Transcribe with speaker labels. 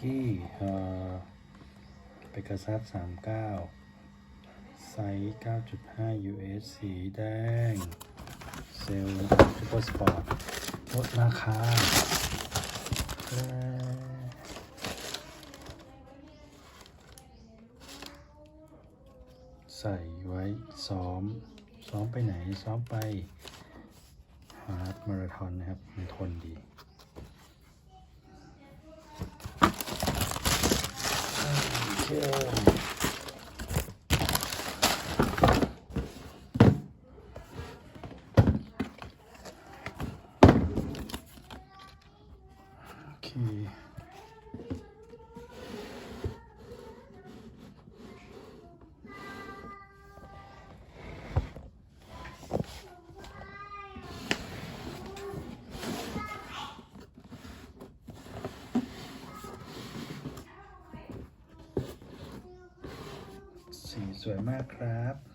Speaker 1: กี้เอ่อเปกาซัส39 ไซส์ 9.5 US สีแดง เซลล์ซูเปอร์สปอร์ตลดราคาใส่ไว้ซ้อม ซ้อมไปไหน ซ้อมไปฮาร์ดมาราธอนนะครับ มันทนดี Aqui. สีสวยมากครับ